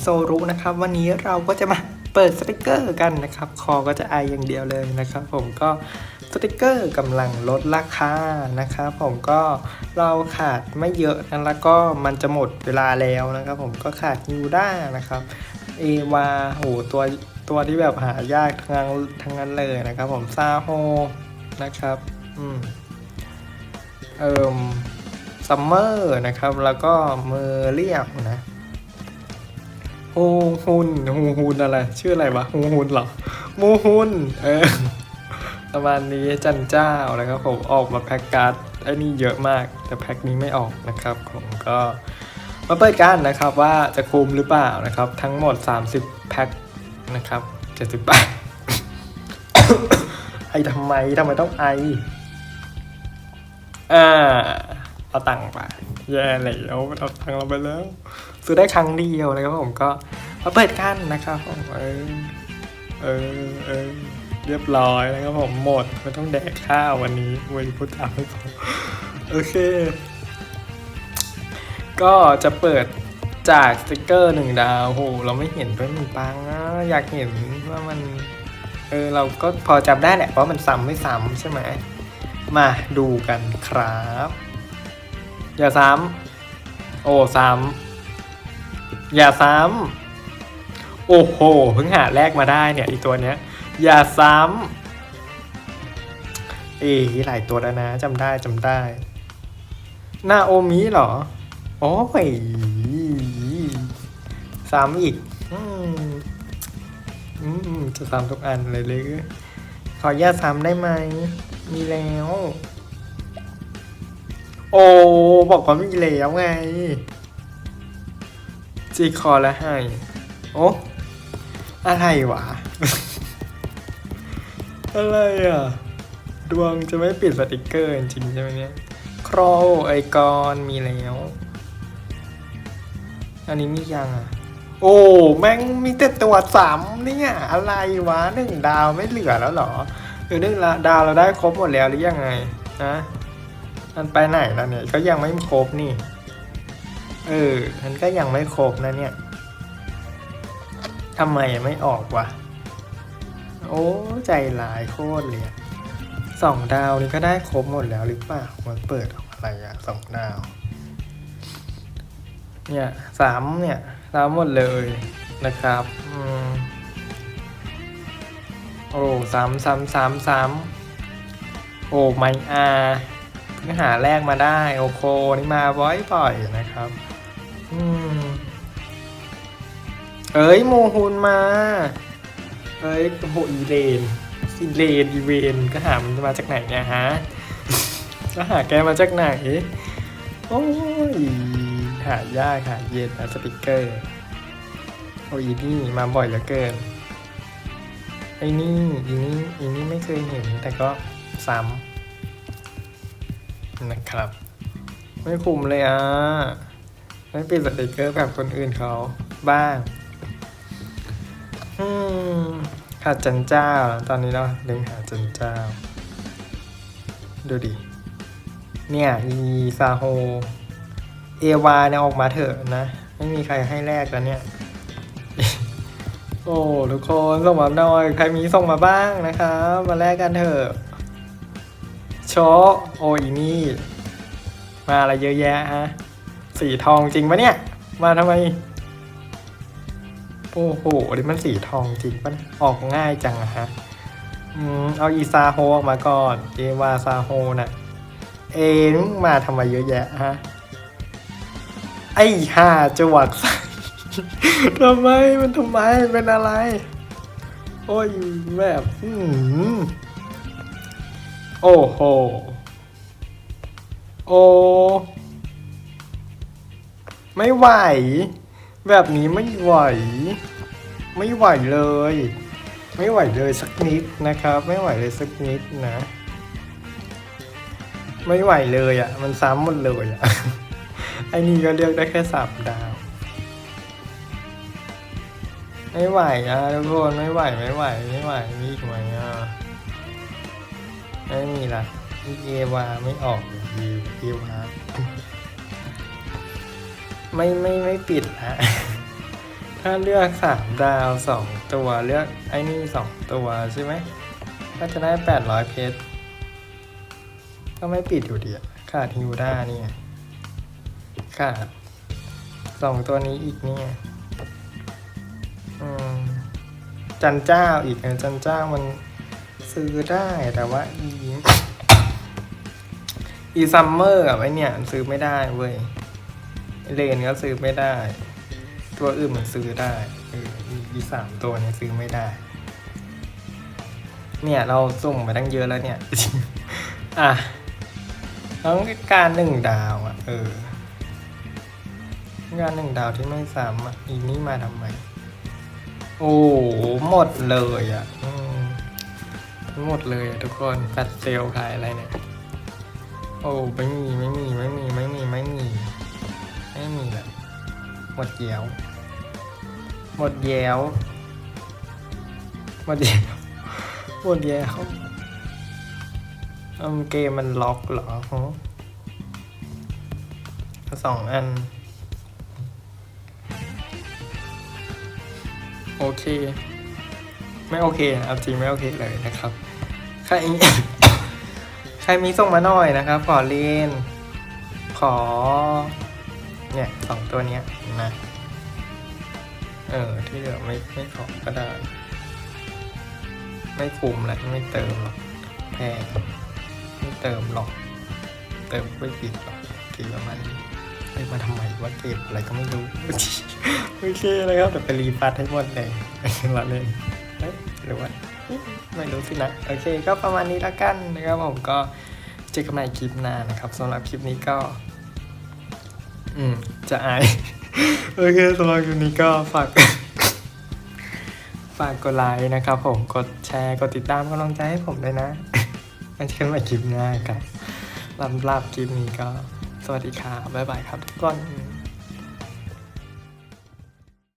โซรุนะครับ วันนี้เราก็จะมาเปิดสติกเกอร์กันนะครับ คอก็จะไออย่างเดียวเลยนะครับ ผมก็สติกเกอร์กำลังลดราคานะครับ ผมก็เราขาดไม่เยอะนะแล้วก็มันจะหมดเวลาแล้วนะครับ ผมก็ขาดยูด้านะครับเอวาโหตัวตัวที่แบบหายากทั้งนั้นทั้งนั้นเลยนะครับ ผมซาโฮนะครับอืมเอ่มซัมเมอร์นะครับ แล้วก็เมอร์เรียบนะ ฮูฮุนฮูฮุนอะไร ชื่ออะไรวะฮูฮุนเหรอมูฮุนเออประมาณนี้จันเจ้านะครับผมออกมาแพ็กการ์ดไอ้นี่เยอะมาก แต่แพ็กนี้ไม่ออกนะครับผมก็มาเปิดกันนะครับว่าจะคุมหรือเปล่านะครับ ทั้งหมด 30 แพ็กนะครับ70บาทไอทำไมทำไมต้องไออ่า เอาตังค์ไปแย่แล้วเอาตังค์เราไปแล้ว ซื้อได้ครั้งเดียวนะครับผมก็มาเปิดกันนะครับผมเออเออเออเรียบร้อยนะครับผมหมดไม่ต้องแดกข้าววันนี้เว้ยพูดตามไม่พอโอเค ก็จะเปิดจากสติกเกอร์หนึ่งดาวโหเราไม่เห็นด้วยมันปังอะอยากเห็นว่ามัน เออ เราก็พอจำได้แหละว่ามันซ้ำไม่ซ้ำใช่ไหม มาดูกันครับ อย่าซ้ำโอ้ซ้ำอย่าซ้ำโอ้โหเพิ่งหาแรกมาได้เนี่ยอีตัวเนี้ย อย่าซ้ำเอ๊ะหลายตัวแล้วนะจำได้จำได้นาโอมิเหรอโอ้ยซ้ำอีกอืมจะซ้ำทุกอันเลยเลยขออนุญาซ้ำได้ไหม มีแล้ว โอ้ บอกว่ามีแล้วไงจีคอแล้วให้ โอ้อะไรวะ อะไรอะ ดวงจะไม่ปิดสติกเกอร์จริงใช่ไหมเนี่ย ครอไอกอนมีแล้ว อันนี้มียังอะ โอ้ แม่งมีแต่ตัวสามเนี่ย อะไรวะหนึ่งดาวไม่เหลือแล้วเหรอหรือหนึ่งละดาวเราได้ครบหมดแล้วหรือยังไงนะ มันไปไหนแล้วเนี่ย ก็ยังไม่ครบนี่ เออ มันก็ยังไม่ครบนะเนี่ยทำไมไม่ออกวะ โอ้ใจหลายโคตรเลยสองดาวนี่ก็ได้ครบหมดแล้วหรือเปล่ามันเปิดออกอะไรอะสองดาว เนี่ยสามเนี่ยสามหมดเลยนะครับอืมโอ้สามสามสามสามโอ้ไม่อา เพิ่งหาแรกมาได้โอโคนี่มาบ่อยๆนะครับอืมเอ้ยโมฮุนมา เอ้ยโหอีเลนอีเลนอีเวนก็หามันมาจากไหนเนี่ยฮะก็หาแกมาจากไหนโอ้ยหายากหาเย็นนะสติกเกอร์โอ้ยนี่มาบ่อยเหลือเกินไอ้นี่อีนี่อีนี่ไม่เคยเห็นแต่ก็ซ้ำ นะครับ ไม่คุ้มเลยอะ ไม่ปิดสติกเกอร์แบบคนอื่นเขาบ้าง อืมขาจันเจ้า ตอนนี้เราเล็งหาจันเจ้า ดูดิ เนี่ย อีซาโฮ เอวาเนี่ยออกมาเถอะนะ ไม่มีใครให้แลกแล้วเนี่ยโอ้ทุกคนส่งมาหน่อย ใครมีส่งมาบ้างนะครับ มาแลกกันเถอะ โชโอ้ยนี่ มาอะไรเยอะแยะฮะ สีทองจริงปะเนี่ย มาทำไม โอ้โหนี่มันสีทองจริงปะเนี่ยออกง่ายจังอะฮะ อืม เอาอีซาโฮออกมาก่อน เอวาซาโฮน่ะ เอ็นมาทำไมเยอะแยะฮะ ไอ้ห่าจวักใส่ทำไมมันทำไมเป็นอะไร โอ้ยแบบ อืม โอ้โห โอ้ ไม่ไหว แบบนี้ไม่ไหว ไม่ไหวเลย ไม่ไหวเลยสักนิดนะครับ ไม่ไหวเลยสักนิดนะ ไม่ไหวเลยอะ่ะ มันซ้ำหมดเลยอะ่ะ ไอ้นี่ก็เลือกได้แค่สามดาว ไม่ไหวอะทุกคน ไม่ไหว ไม่ไหว ไม่ไหว มีอีกไหมอะ ไม่มีละมีเอวาไม่ออกเลยวิวเอวาไม่ไม่ไม่ปิดละถ้าเลือกสามดาวสองตัวเลือกไอ้นี่สองตัวใช่ไหม ก็จะได้แปดร้อยเพชร ก็ไม่ปิดอยู่ดีขาดฮิวด้านี่ขาดสองตัวนี้อีกเนี่ยอืมจันเจ้าอีกนะจันเจ้ามัน ซื้อได้แต่ว่าอีอีซัมเมอร์กับไอเนี่ยซื้อไม่ได้เว้ยเลนก็ซื้อไม่ได้ ตัวอื่นมันซื้อได้อีสามตัวเนี้ซื้อไม่ได้ เนี่ยเราสุ่มมาตั้งเยอะแล้วเนี่ย อะต้องการหนึ่งดาวอะ เอองการหนึ่งดาวที่ไม่ซ้ำอะอีนี่มาทำไม โอ้หมดเลยอะ หมดเลยอะทุกคนแฟดเซลขายอะไรเนี่ย โอ้ไม่มีไม่มีไม่มีไม่มีไม่มีไม่มีแหละหมดเยียวหมดแย้วหมดแย้วหมดแย้วอืมเกมมันล็อกเหรอฮะสองอัน โอเค ไม่โอเค เอาจริงไม่โอเคเลยนะครับ ใคร ใครมีส่งมาหน่อยนะครับ ขอเล่นขอ เนี่ยสองตัวเนี้ยนะเออ ที่เหลือไม่ไม่ขอก็ได้ ไม่คุมแหละไม่เติมหรอกแพงไม่เติมหรอก เติมไม่ปิดหรอกทีประมาณนี้เอ้มาทำไมว่าเก็บอะไรก็ไม่รู้โอเคเลยครับแต่ไปรีฟัดให้หมดเลยละเล่นเอ้ย หรือว่าไม่รู้สินะโอเค ก็ประมาณนี้ละกันนะครับผมก็เจอกันใหม่คลิปหน้านะครับสำหรับคลิปนี้ก็ อืม จะอาย โอเคสำหรับคลิปนี้ก็ฝากฝากกดไลค์นะครับผมกดแชร์กดติดตามกำลังใจให้ผมด้วยนะไว้เจอกันใหม่คลิปหน้าครับสำหรับคลิปนี้ก็สวัสดีครับบ๊ายบายครับทุกคน